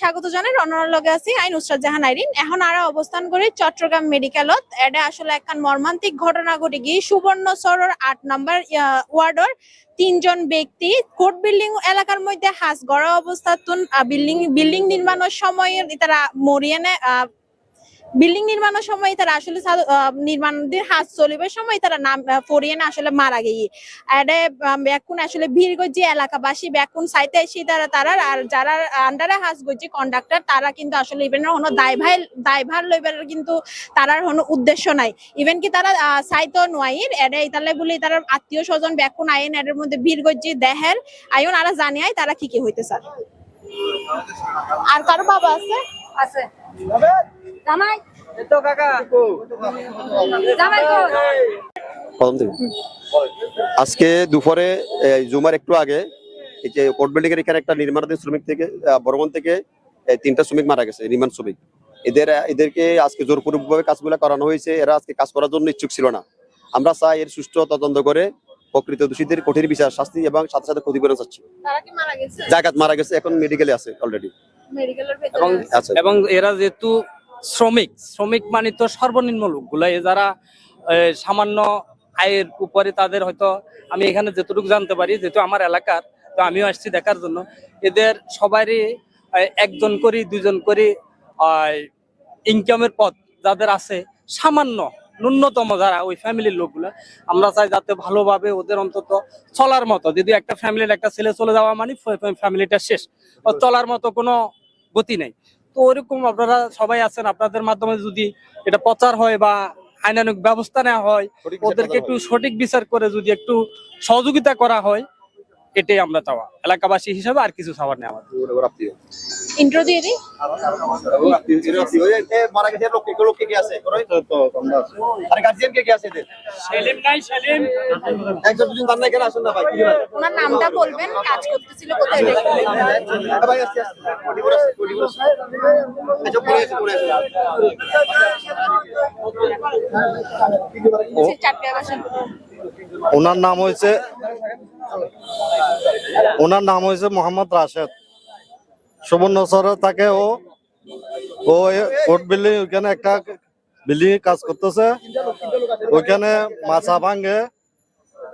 স্বাগত জানাই। রনরার লগে আছি আই নুসরাত জাহান এখন অবস্থান মেডিকেলত এটা ঘটনা তিনজন ব্যক্তি কোর্ট বিল্ডিং এলাকার মধ্যে হাঁস গড়া অবস্থাতুন বিল্ডিং বিল্ডিং নির্মাণের সময় তারা মরিয়ানে বিল্ডিং নির্মাণের সময় তারা আসলে নির্মাণের হাত চলিবার সময় তারা নাম পড়িয়ে না আসলে মারা গিয়ে। এডে ব্যাকুন আসলে ভিড় ভিড়গজি এলাকাবাসী ব্যাকুন সাইতে এসে তারা তারা, আর যারা আন্ডারে হাস গজি কন্ডাক্টর তারা কিন্তু আসলে ইভেন হনো দায়ভার দায়ভার লইবার কিন্তু তারার হনো উদ্দেশ্য নাই। ইভেন কি তারা সাইতো নোয়াইর এডে ইতালে বলে তারা আত্মীয় স্বজন ব্যাকুন আইন, এদের মধ্যে ভিড়গজি, দেহের আইন, আরা জানিয়াই তারা কি কি হইতে স্যার আর কারও বাবা আছে? আছে। জামাই? জামাই কো প্রথম থেকে। আজকে দুপুরে জুমার একটু আগে এই যে কোর্ট বিল্ডিং এর এখানে একটা নির্মাণাধীন শ্রমিক থেকে আহ, বরগুন থেকে তিনটা শ্রমিক মারা গেছে নির্মাণ শ্রমিক। এদের এদেরকে আজকে জোরপূর্বকভাবে কাজগুলো করানো হয়েছে এরা আজকে কাজ করার জন্য ইচ্ছুক ছিল না। আমরা চাই এর সুষ্ঠু তদন্ত করে প্রকৃত দোষীদের কঠিন বিচার শাস্তি এবং সাথে সাথে ক্ষতিপূরণ চাচ্ছি। তারা কি মারা গেছে? জায়গাত মারা গেছে এখন মেডিকেলে আছে অলরেডি এবং এবং এরা যেহেতু শ্রমিক শ্রমিক মানে তো সর্বনিম্ন লোকগুলা এ যারা সামান্য আয়ের উপরে তাদের হয়তো আমি এখানে যেটুকু জানতে পারি যেহেতু আমার এলাকার তো আমিও আসছি দেখার জন্য। এদের সবারই একজন করি দুজন করি ইনকামের পথ যাদের আছে সামান্য ন্যূনতম যারা ওই ফ্যামিলির লোকগুলা আমরা চাই যাতে ভালোভাবে ওদের অন্তত চলার মতো। যদি একটা ফ্যামিলির একটা ছেলে চলে যাওয়া মানে ফ্যামিলিটা শেষ। ও চলার মতো কোনো গতি নেই। তো ওরকম আপনারা সবাই আছেন আপনাদের মাধ্যমে যদি এটা প্রচার হয় বা আইনানুক ব্যবস্থা নেওয়া হয় ওদেরকে একটু সঠিক বিচার করে যদি একটু সহযোগিতা করা হয় এটাই আমরা চাওয়া। এলাকাবাসী হিসাবে আর কিছু চাওয়ার নেই আমাদের। ইন্ট্রো দিয়ে দিই? মারা গেছে লোক লোক কে আছে আরে গার্জিয়ান কে কে আছে এদের সেলিম নাই সেলিম। একজন দুজন জানা কেন আসুন না ভাই কি ভাই ওনার নামটা বলবেন কাজ করতেছিল কোথায় দেখলেন? ভাই আসছে পরিবার আছে পরিবার আছে আচ্ছা পরে আছে পরে আছে সে চারটে বাসা ওনার নাম হয়েছে ওনার নাম হয়েছে মোহাম্মদ রাশেদ। সুবর্ণচরে থাকে ও ও কোর্ট বিল্ডিং ওইখানে একটা বিল্ডিং কাজ করতেছে। ওইখানে মাছা ভাঙে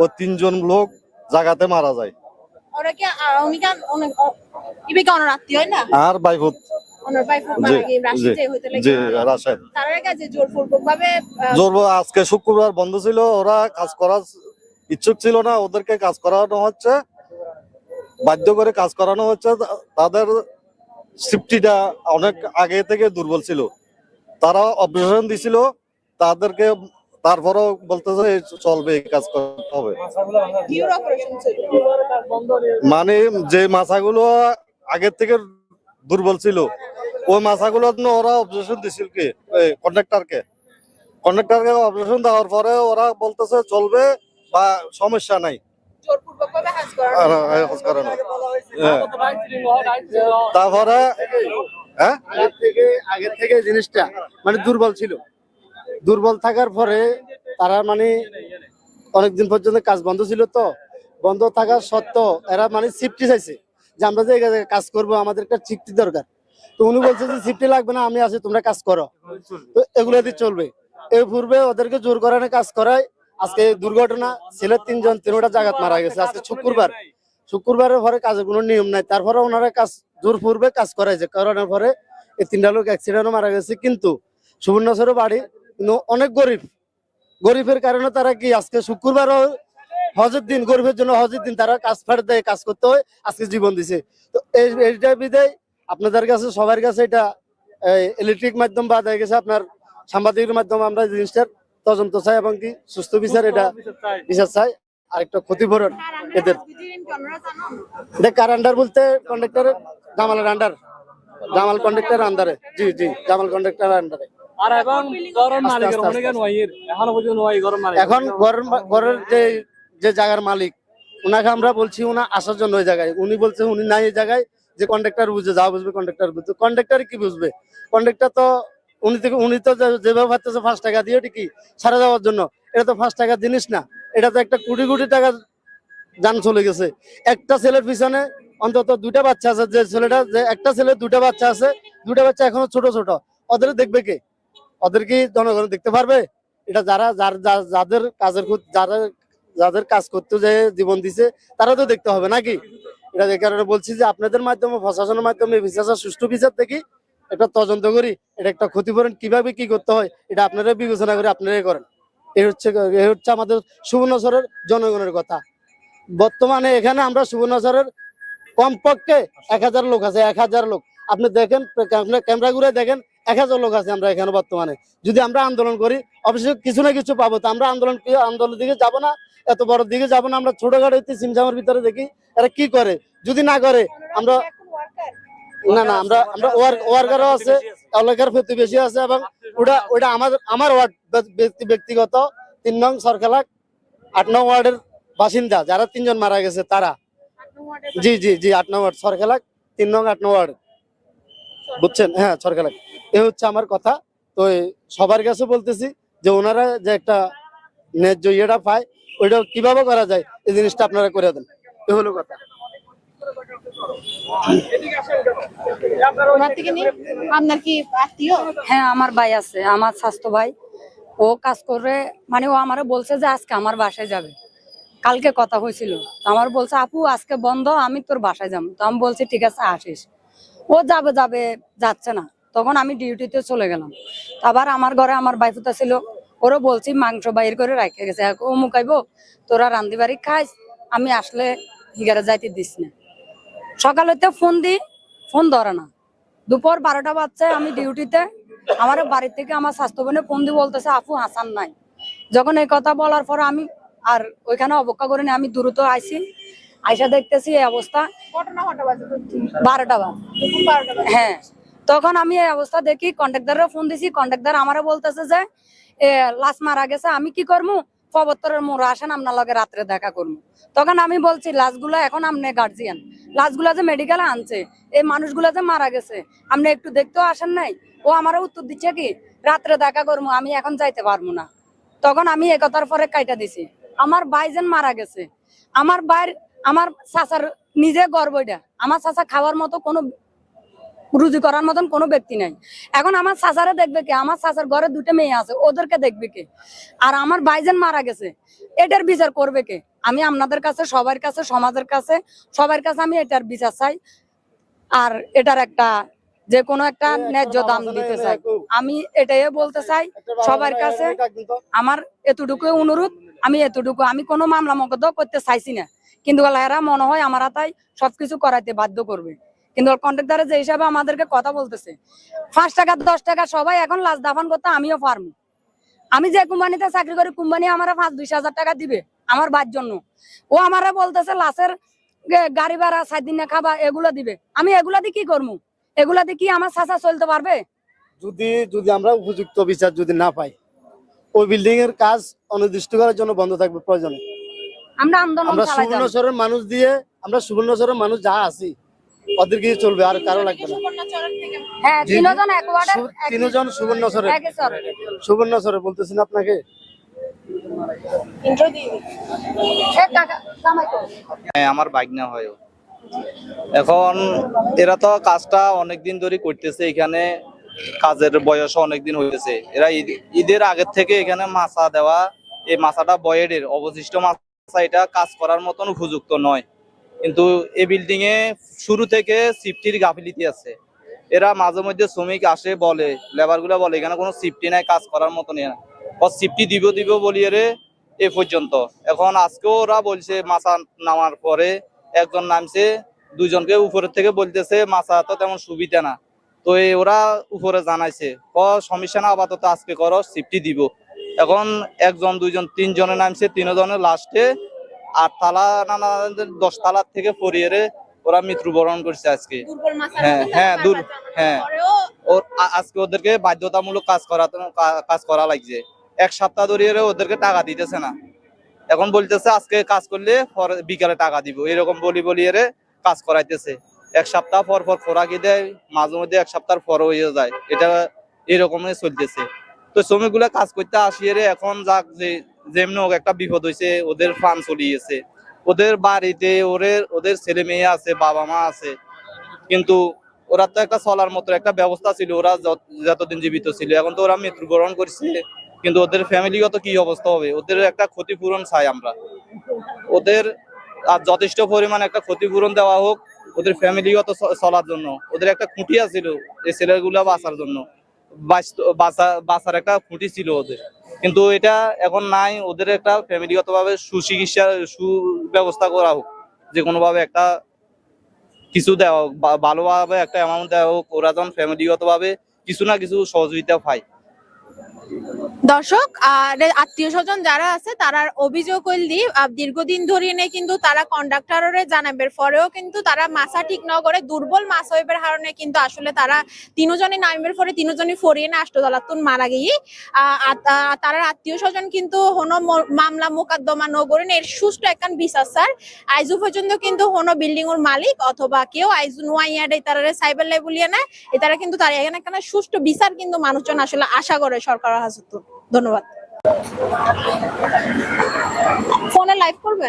ও তিনজন লোক জায়গাতে মারা যায়। আর বাইফুত। জোর আজকে শুক্রবার বন্ধ ছিল ওরা কাজ করার ইচ্ছুক ছিল না ওদেরকে কাজ করানো হচ্ছে। বাধ্য করে কাজ করানো হচ্ছে তাদের সিফটিটা অনেক আগে থেকে দুর্বল ছিল। তারা অপারেশন দিছিল তাদেরকে তারপরও বলতেছে "এই চলবে এই কাজ করতে হবে। মানে যে মাছাগুলো আগের থেকে দুর্বল ছিল ওই মাছাগুলো ওরা অপারেশন দিছিল কি কন্ট্রাক্টরকে কন্ট্রাক্টরকে অপারেশন দেওয়ার পরে ওরা বলতেছে চলবে বা সমস্যা নাই। হাজ। হ্যাঁ। তারপরে হ্যাঁ? আগের থেকে জিনিসটা মানে দুর্বল ছিল। দুর্বল থাকার পরে তারা মানে অনেকদিন পর্যন্ত কাজ বন্ধ ছিল তো। বন্ধ থাকার সত্ত্বেও এরা মানে সিফটি চাইছে যে আমরা যে কাজ করব আমাদের একটা চুক্তি দরকার। তো উনি বলছে যে সিফটি লাগবে না আমি আছি তোমরা কাজ করো। তো এগুলো দিয়ে চলবে। এই পূর্বে ওদেরকে জোর করানো কাজ করায় আজকে দুর্ঘটনা ছেলের তিনজন, তিনটা জায়গাত মারা গেছে। আজকে শুক্রবার। শুক্রবারের পরে কাজের কোনো নিয়ম নাই। তারপরে ওনারা কাজ জোর পূর্বে কাজ করাইছে। করানোর পরে এই তিনটা লোক অ্যাক্সিডেন্টও মারা গেছে। কিন্তু সুবর্ণচরের বাড়ি কিন্তু অনেক গরিব। গরিবের কারণে তারা কি আজকে শুক্রবারও হজের দিন, গরিবের জন্য হজের দিন তারা কাজ ফেরত দেয়, কাজ করতে হয়, আজকে জীবন দিছে। তো এইটা বিদায় আপনাদের কাছে, সবার কাছে এটা ইলেকট্রিক মাধ্যম বা দেখা গেছে। আপনার সাংবাদিকের মাধ্যমে আমরা জিনিসটার তদন্ত চাই এবং কি সুস্থ বিচার এটা বিচার চাই। আর একটা ক্ষতিপূরণ এদের। এটা কার আন্ডার বলতে কন্ডাক্টর জামালের আন্ডার জামাল কন্ডাক্টর আন্ডারে জি জি জামাল কন্ডাক্টর আন্ডারে এখনও ঘরের যে যে জায়গার মালিক উনাকে আমরা বলছি উনা আসার জন্য ওই জায়গায়। উনি বলছে উনি নাই এই জায়গায় যে কন্ডাক্টর বুঝে যা বুঝবে কন্ডাক্টর বুঝবে। কন্ডাক্টর কি বুঝবে? কন্ডাক্টর তো উনি থেকে, উনি তো যেভাবে ভাবতেছে পাঁচ টাকা দিয়ে ঠিকই সারা যাওয়ার জন্য? এটা তো পাঁচ টাকার জিনিস না। এটা তো একটা কোটি কোটি টাকার যান চলে গেছে। একটা ছেলের পিছনে অন্তত দুটা বাচ্চা আছে। যে ছেলেটা, যে একটা ছেলে দুটা বাচ্চা আছে। দুটা বাচ্চা এখনও ছোট ছোট। ওদের দেখবে কে? ওদের কি জনগণ দেখতে পারবে? এটা যারা, যার যাদের কাজের যারা, যাদের কাজ করতে যে জীবন দিছে, তারা তো দেখতে হবে নাকি? এটা যে কারণে বলছি যে আপনাদের মাধ্যমে, প্রশাসনের মাধ্যমে বিচার সুষ্ঠু বিচার দেখি। এটা তদন্ত করি, এটা একটা ক্ষতিপূরণ। কীভাবে কি করতে হয়, এটা আপনারা বিবেচনা করে আপনারাই করেন। এই হচ্ছে এই হচ্ছে আমাদের সুবর্ণচরের জনগণের কথা। বর্তমানে এখানে আমরা সুবর্ণচরের কমপক্ষে এক হাজার লোক আছে, এক হাজার লোক। আপনি দেখেন আপনার ক্যামেরা ঘুরে দেখেন, এক হাজার লোক আছে আমরা এখানে বর্তমানে। যদি আমরা আন্দোলন করি, অবশ্যই কিছু না কিছু পাবো। তো আমরা আন্দোলন আন্দোলনের দিকে যাব না? এত বড় দিকে যাব না? আমরা ছোটখাটো সিমসামের ভিতরে দেখি, এরা কি করে? যদি না করে, আমরা না না, আমরা আমরা ওয়ার্কারও আছে, এলাকার প্রতিবেশী আছে এবং ওটা ওটা আমার আমার ওয়ার্ড ব্যক্তিগত। তিন নং সরকার আট নং ওয়ার্ডের বাসিন্দা, যারা তিনজন মারা গেছে, তারা। জি জি জি, আট নং ওয়ার্ড সরকার তিন নং, আট নং ওয়ার্ড। বুঝছেন? হ্যাঁ সরকার এ হচ্ছে আমার কথা। তো সবার কাছে বলতেছি যে ওনারা যে একটা ন্যায্য ইয়েটা পায় ওইটা কীভাবে করা যায়, এই জিনিসটা আপনারা করে দেন। এ হলো কথা। আপনার কি হ্যাঁ আমার ভাই আছে, আমার স্বাস্থ্য ভাই। ও কাজ করে মানে ও বলছে যে আজকে আমার বাসায় যাবে। কালকে কথা হয়েছিল। আমার বলছে, আপু, আজকে বন্ধ, আমি তোর বাসায় যাব। তো আমি বলছি, ঠিক আছে, আসিস। ও যাবে যাবে, যাচ্ছে না। তখন আমি ডিউটিতে চলে গেলাম। আবার আমার ঘরে আমার বাইফুতা ছিল। ওরও বলছি, মাংস বাইর করে রেখে গেছে। ও মুখাইবো তোরা রান্দি বাড়ি খাইস, আমি আসলে হিগারে যাইতে দিস না। সকালেতে ফোন দিই ফোন ধরে না। দুপুর বারোটা বাজছে, আমি ডিউটিতে আমার বাড়ি থেকে আমার স্বাস্থ্য বোনে ফোন দিয়ে বলতেছে, আপু হাসান নাই। যখন এই কথা বলার পর আমি আর ওইখানে অবজ্ঞা করিনি, আমি দ্রুত আইছি। আইসা দেখতেছি এই অবস্থা। বারোটা বাজ। হ্যাঁ। তখন আমি এই অবস্থা দেখি কন্ট্রাক্টরের ফোন দিছি। কন্ট্রাক্টর আমারও বলতেছে যে লাশ মারা গেছে, আমি কি করব পবত্তরের মোড় আসেন আপনার লগে রাত্রে দেখা করব। তখন আমি বলছি, লাশগুলা এখন আপনি গার্জিয়ান লাশগুলা যে মেডিকেলে আনছে, এই মানুষগুলা যে মারা গেছে, আপনি একটু দেখতেও আসেন নাই? ও আমারও উত্তর দিচ্ছে কি, রাত্রে দেখা করব, আমি এখন যাইতে পারব না। তখন আমি একতার পরে কাইটা দিছি, আমার ভাই যেন মারা গেছে, আমার বাইর আমার চাচার নিজে গর্ব এটা। আমার চাচা খাওয়ার মতো কোনো রুজি করার মতন কোনো ব্যক্তি নাই। এখন আমার চাচারে দেখবে কে? আমার চাচার ঘরে দুটো মেয়ে আছে ওদেরকে দেখবে কে? আর আমার ভাইজান মারা গেছে এটার বিচার করবে কে? আমি আপনাদের কাছে সবার কাছে সমাজের কাছে সবার কাছে আমি এটার বিচার চাই। আর এটার একটা যে কোনো একটা ন্যায্য দাম দিতে চাই। আমি এটাই বলতে চাই সবার কাছে আমার এতটুকু অনুরোধ আমি এতটুকু আমি কোনো মামলা মকদ্দ করতে চাইছি না। কিন্তু এরা মনে হয় আমার তাই সবকিছু করাইতে বাধ্য করবে। কিন্তু কন্ট্রাক্টারে যে হিসাবে আমাদেরকে কথা বলতেছে পাঁচ টাকা দশ টাকা সবাই এখন লাশ দাফান করতে আমিও পারব। আমি যে কোম্পানিতে চাকরি করি কোম্পানি আমার পাঁচ দুই হাজার টাকা দিবে আমার বার জন্য। ও আমারে বলতেছে লাশের গাড়ি ভাড়া সাত দিনে খাবা এগুলো দিবে। আমি এগুলা দিয়ে কি করব? এগুলা দিয়ে কি আমার চাষা চলতে পারবে? যদি যদি আমরা উপযুক্ত বিচার যদি না পাই ওই বিল্ডিং এর কাজ অনির্দিষ্টকালের জন্য বন্ধ থাকবে প্রয়োজনে। আমরা আন্দোলন আমরা। সুবর্ণচরের মানুষ দিয়ে আমরা সুবর্ণচরের মানুষ যা আছি ওদের কিছু চলবে আর কারও লাগবে না। হ্যাঁ। তিনজন এক ওয়ার্ডের। বলতেছেন আপনাকে? হ্যাঁ আমার বাইক না হয় এখন এরা তো কাজটা অনেকদিন ধরে করতেছে এখানে কাজের বয়স অনেকদিন হয়েছে এরা ঈদ- ঈদের আগের থেকে এখানে মাছা দেওয়া এই মাছাটা বয়েডের অবশিষ্ট মাছা এটা কাজ করার মতন উপযুক্ত নয়। কিন্তু এই বিল্ডিং এ শুরু থেকে সিফটির গাফিলিতি আছে। এরা মাঝে মধ্যে শ্রমিক আসে, বলে লেবারগুলা বলে, এখানে কোনো সিফটি নাই, কাজ করার মতন ইয়ে না সিফটি দিব দিব বলিয়ে রে এ পর্যন্ত। এখন আজকেও ওরা বলছে, মাছা নামার পরে একজন নামছে, দুজনকে উপরের থেকে বলতেছে, মাছা তো তেমন সুবিধা না। তো এই ওরা উপরে জানাইছে, ক, সমস্যা না, আপাতত আজকে করো সিফটি দিব। এখন একজন, দুইজন, তিনজনে নামছে তিনজনের লাস্টে আট তালা না না দশ তালার থেকে পরিয়ে ওরা মৃত্যুবরণ করছে আজকে। হ্যাঁ, হ্যাঁ, দুর- হ্যাঁ। ওর আজকে ওদেরকে বাধ্যতামূলক কাজ করা কাজ করা লাগছে। এক সপ্তাহ ধরে ওদেরকে টাকা দিতেছে না। এখন বলতেছে আজকে কাজ করলে পরে বিকালে টাকা দিব। এরকম বলি বলি এরে কাজ করাইতেছে। এক সপ্তাহ পর পর খোরাকি দেয়? মাঝে মধ্যে এক সপ্তাহ পর হয়ে যায়। এটা এরকমই চলতেছে। তো শ্রমিকগুলা কাজ করতে আসিয়ে এখন যাক যে যেমনি একটা বিপদ হয়েছে ওদের ফান চলিয়েছে ওদের বাড়িতে ওদের ওদের ছেলে মেয়ে আছে, বাবা মা আছে। কিন্তু ওরা তো একটা চলার মতো একটা ব্যবস্থা ছিল, ওরা যত- যতদিন জীবিত ছিল। এখন তো ওরা মৃত্যুবরণ করছে, কিন্তু ওদের ফ্যামিলিগত কি অবস্থা হবে? ওদের একটা ক্ষতিপূরণ চাই আমরা। ওদের আর যথেষ্ট পরিমাণ একটা ক্ষতিপূরণ দেওয়া হোক, ওদের ফ্যামিলিগত চলার জন্য। ওদের একটা খুঁটিয়া ছিল এই ছেলেগুলা বাঁচার জন্য। বাঁচার একটা খুঁটি ছিল ওদের। কিন্তু এটা এখন নাই, ওদের একটা ফ্যামিলিগত ভাবে সুচিকিৎসার সুব্যবস্থা করা হোক। যে কোনোভাবে একটা কিছু দেওয়া হোক ভালোভাবে একটা অ্যামাউন্ট দেওয়া হোক, ওরা যেন ফ্যামিলিগত ভাবে কিছু না কিছু সহযোগিতা পায়। দর্শক, আর আত্মীয় স্বজন যারা আছে তারার অভিযোগ হইলি দীর্ঘদিন ধরে নে কিন্তু তারা কন্ডাক্টরে জানাবের পরেও কিন্তু তারা মাছা ঠিক ন করে দুর্বল মাছ হইবার কারণে কিন্তু আসলে তারা তিনজনই নাইমের পরে তিনজনই ফরিয়ে না আষ্টদলাতুন মারা গিয়ে তার আত্মীয় স্বজন কিন্তু হনো মামলা মোকদ্দমা করেন। এর সুষ্ঠু একখান বিচার, স্যার। আইজু পর্যন্ত কিন্তু হনো বিল্ডিং এর মালিক অথবা কেউ আইজু নোয়াইয়াডে তারা সাইবার লেবুলিয়া না এ তারা কিন্তু তারা এখানে একটা সুষ্ঠু বিচার কিন্তু মানুষজন আসলে আশা করে সরকার হাজত ধন্যবাদ। ফোনে লাইভ করবে?